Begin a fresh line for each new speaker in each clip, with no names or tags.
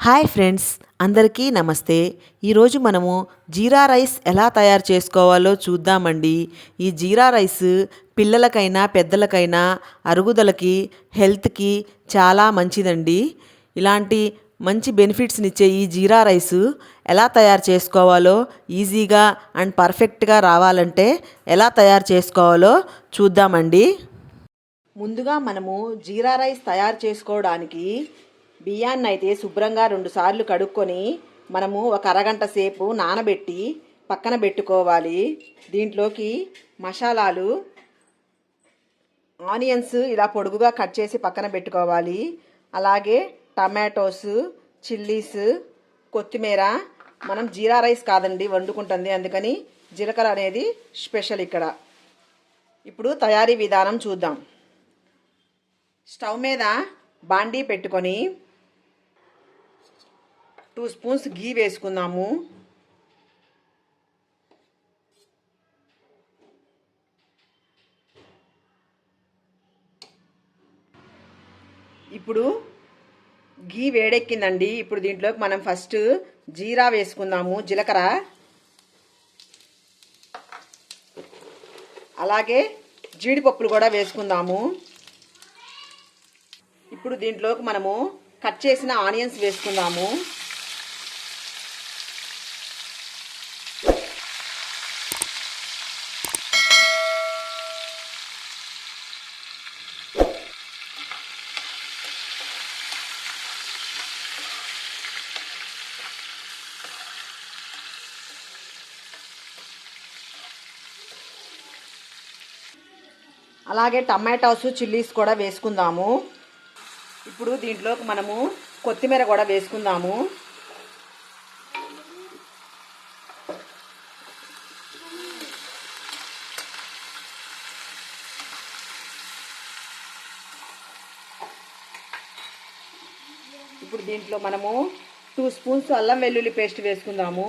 Hi friends అందరికీ నమస్తే. ఈరోజు మనము జీరా రైస్ ఎలా తయారు చేసుకోవాలో చూద్దామండి. ఈ జీరా రైస్ పిల్లలకైనా పెద్దలకైనా అరుగుదలకి హెల్త్కి చాలా మంచిదండి. ఇలాంటి మంచి బెనిఫిట్స్ని ఇచ్చే ఈ జీరా రైస్ ఎలా తయారు చేసుకోవాలో ఈజీగా అండ్ పర్ఫెక్ట్గా రావాలంటే ఎలా తయారు చేసుకోవాలో చూద్దామండి. ముందుగా మనము జీరా రైస్ తయారు చేసుకోవడానికి బియ్యాన్ని అయితే శుభ్రంగా రెండుసార్లు కడుక్కొని మనము ఒక అరగంట సేపు నానబెట్టి పక్కన పెట్టుకోవాలి. దీంట్లోకి మసాలాలు ఆనియన్స్ ఇలా పొడుగుగా కట్ చేసి పక్కన పెట్టుకోవాలి. అలాగే టమాటోస్ చిల్లీస్ కొత్తిమీర. మనం జీరా రైస్ కాదండి వండుకుంటుంది. అందుకని జీలకర్ర అనేది స్పెషల్ ఇక్కడ. ఇప్పుడు తయారీ విధానం చూద్దాం. స్టవ్ మీద బాండీ పెట్టుకొని టూ స్పూన్స్ గీ వేసుకుందాము ఇప్పుడు గీ వేడెక్కిందండి. ఇప్పుడు దీంట్లోకి మనం ఫస్ట్ జీరా వేసుకుందాము జీలకర్ర. అలాగే జీడిపప్పులు కూడా వేసుకుందాము. ఇప్పుడు దీంట్లోకి మనము కట్ చేసిన ఆనియన్స్ వేసుకుందాము. అలాగే టమాటోస్ చిల్లీస్ కూడా వేసుకుందాము. ఇప్పుడు దీంట్లోకి మనము కొత్తిమీర కూడా వేసుకుందాము. ఇప్పుడు దీంట్లో మనము టూ స్పూన్స్ అల్లం వెల్లుల్లి పేస్ట్ వేసుకుందాము.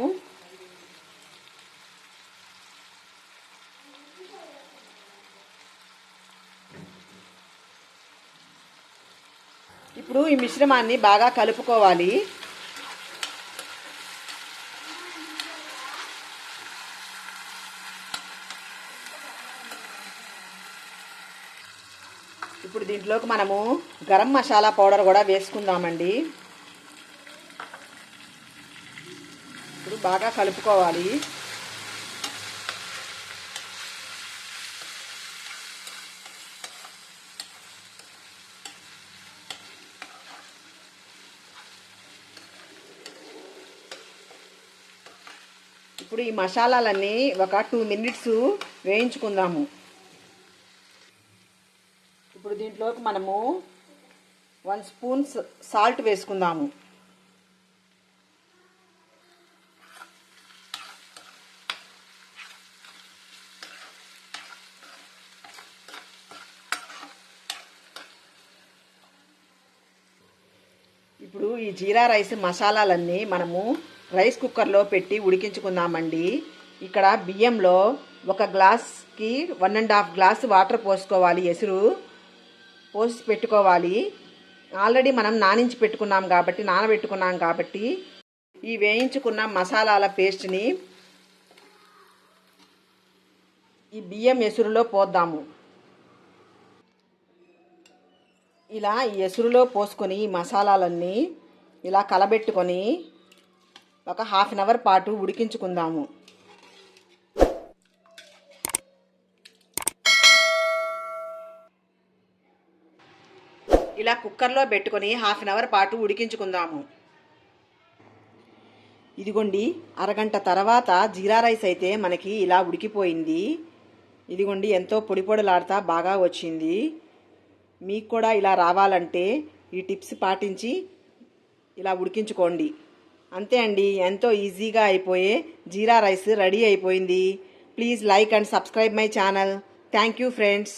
ఇప్పుడు ఈ మిశ్రమాన్ని బాగా కలుపుకోవాలి. ఇప్పుడు దీంట్లోకి మనము గరం మసాలా పౌడర్ కూడా వేసుకుందామండి. ఇప్పుడు బాగా కలుపుకోవాలి. ఇప్పుడు ఈ మసాలాలన్నీ ఒక టూ మినిట్స్ వేయించుకుందాము. ఇప్పుడు దీంట్లోకి మనము వన్ స్పూన్ సాల్ట్ వేసుకుందాము. ఇప్పుడు ఈ జీరా రైస్ మసాలాలన్నీ మనము రైస్ కుక్కర్లో పెట్టి ఉడికించుకుందామండి. ఇక్కడ బియ్యంలో ఒక గ్లాస్కి one and half glass water పోసుకోవాలి ఎసురు పోసి పెట్టుకోవాలి. ఆల్రెడీ మనం నానించి పెట్టుకున్నాం కాబట్టి నానబెట్టుకున్నాం కాబట్టి ఈ వేయించుకున్న మసాలాల పేస్ట్ని ఈ బియ్యం ఎసురులో పోద్దాము. ఇలా ఈ ఎసురులో పోసుకొని ఈ మసాలాలన్నీ ఇలా కలబెట్టుకొని ఒక హాఫ్ అన్ అవర్ పాటు ఉడికించుకుందాము. ఇలా కుక్కర్లో పెట్టుకొని హాఫ్ అన్ అవర్ పాటు ఉడికించుకుందాము. ఇదిగోండి అరగంట తర్వాత జీరా రైస్ అయితే మనకి ఇలా ఉడికిపోయింది. ఇదిగోండి ఎంతో పొడి పొడిలాడుతా బాగా వచ్చింది. మీకు కూడా ఇలా రావాలంటే ఈ టిప్స్ పాటించి ఇలా ఉడికించుకోండి. అంతే అండి ఎంతో ఈజీగా అయిపోయే జీరా రైస్ రెడీ అయిపోయింది. Please like and subscribe my channel. Thank you friends.